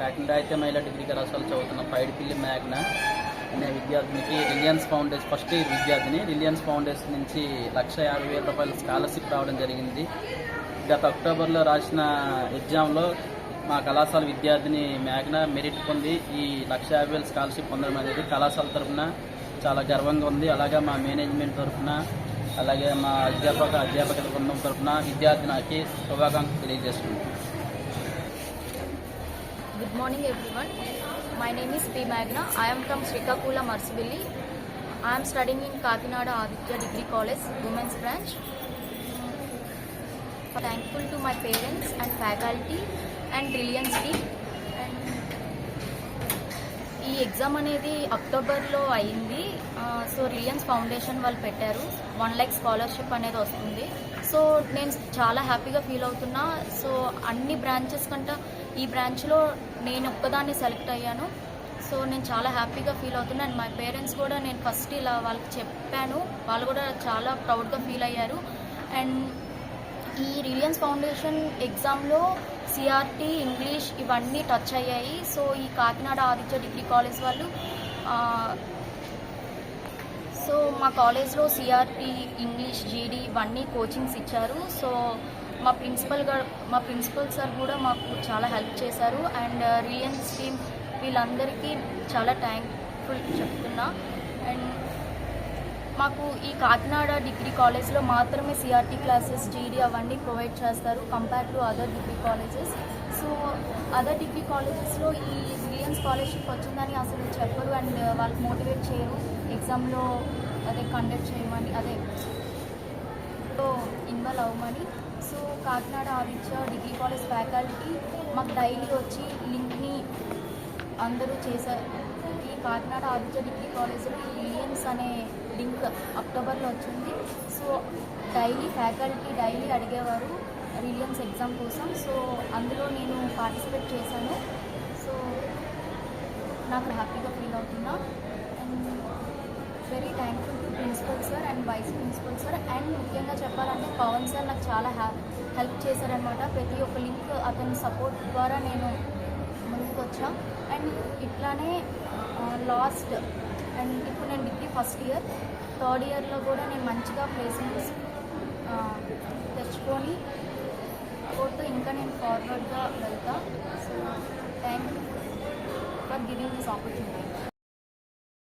కాకినాడ అయితే మహిళా డిగ్రీ కళాశాల చదువుతున్న పైడిపిల్లి మ్యాగ్న అనే విద్యార్థినికి రిలయన్స్ ఫౌండేషన్ ఫస్ట్ ఇయర్ విద్యార్థిని రిలయన్స్ ఫౌండేషన్ నుంచి లక్ష యాభై వేల రూపాయల స్కాలర్షిప్ రావడం జరిగింది. గత అక్టోబర్లో రాసిన ఎగ్జామ్లో మా కళాశాల విద్యార్థిని మేఘన మెరిట్ పొంది ఈ లక్ష యాభై వేల స్కాలర్షిప్ పొందడం అనేది కళాశాల తరఫున చాలా గర్వంగా ఉంది. అలాగే మా మేనేజ్మెంట్ తరఫున అలాగే మా అధ్యాపక అధ్యాపకుల బృందం తరఫున విద్యార్థినికి శుభాకాంక్షలు తెలియజేస్తున్నాను good morning everyone my name is P Magna I'm from Srikakulam Marsibilli I'm studying in Kakinada Aditya degree college women's branch thankful to my parents and faculty and brilliance T and ఈ exam అనేది అక్టోబర్లో అయింది. So reliance foundation వాళ్ళు పెట్టారు. One lakh scholarship అనేది వస్తుంది. So నేను చాలా హ్యాపీగా ఫీల్ అవుతున్నా. సో అన్ని బ్రాంచెస్ కంటే ఈ బ్రాంచ్లో నేను ఒక్కదాన్ని సెలెక్ట్ అయ్యాను. సో నేను చాలా హ్యాపీగా ఫీల్ అవుతున్నా. అండ్ మై పేరెంట్స్ కూడా నేను ఫస్ట్ ఇలా వాళ్ళకి చెప్పాను. వాళ్ళు కూడా చాలా ప్రౌడ్గా ఫీల్ అయ్యారు. అండ్ ఈ రిలియన్స్ ఫౌండేషన్ ఎగ్జామ్లో సిఆర్టీ ఇంగ్లీష్ ఇవన్నీ టచ్ అయ్యాయి. సో ఈ కాకినాడ ఆదిత్య డిగ్రీ కాలేజ్ వాళ్ళు సో మా కాలేజ్లో సిఆర్పి ఇంగ్లీష్ జీడీ ఇవన్నీ కోచింగ్స్ ఇచ్చారు. సో మా ప్రిన్సిపల్ గారు మా ప్రిన్సిపల్ సార్ కూడా మాకు చాలా హెల్ప్ చేశారు. అండ్ రిలయన్స్ టీమ్ వీళ్ళందరికీ చాలా థ్యాంక్ఫుల్ చెప్తున్నా. అండ్ మాకు ఈ కాకినాడ డిగ్రీ కాలేజ్లో మాత్రమే సిఆర్టీ క్లాసెస్ జీడీ అవన్నీ ప్రొవైడ్ చేస్తారు compare to other degree colleges so other degree కాలేజెస్లో ఈ రిలయన్స్ స్కాలర్షిప్ వచ్చిందని అసలు చెప్పరు అండ్ వాళ్ళకి మోటివేట్ చేయరు. ఎగ్జామ్లో అదే కండక్ట్ చేయమని అదే సో ఇన్వాల్వ్ అవ్వమని. So Kakinada Aditya degree college faculty మాకు డైలీ వచ్చి లింక్ని అందరూ చేశారు ఈ కాకినాడ ఆదిత్య డిగ్రీ కాలేజ్లో ఈ అనే లింక్ అక్టోబర్లో వచ్చింది. సో డైలీ ఫ్యాకల్టీ డైలీ అడిగేవారు రిలియన్స్ ఎగ్జామ్ కోసం. సో అందులో నేను పార్టిసిపేట్ చేశాను. సో నాకు హ్యాపీగా ఫీల్ అవుతున్నా. And very thankful to principal sir and vice principal sir. And ముఖ్యంగా చెప్పాలంటే పవన్ సార్ నాకు చాలా హెల్ప్ చేశారనమాట ప్రతి ఒక్క లింక్ అతని సపోర్ట్ ద్వారా నేను ముందుకు వచ్చా అండ్ ఇట్లానే Uh, లాస్ట్ అండ్ ఇప్పుడు నేను డిగ్రీ ఫస్ట్ ఇయర్ థర్డ్ ఇయర్లో కూడా నేను మంచిగా ప్లేస్మెంట్స్ uh, తెచ్చుకొని కోర్టు ఇంకా నేను ఫార్వర్డ్గా వెళ్తా. So thank you for giving this opportunity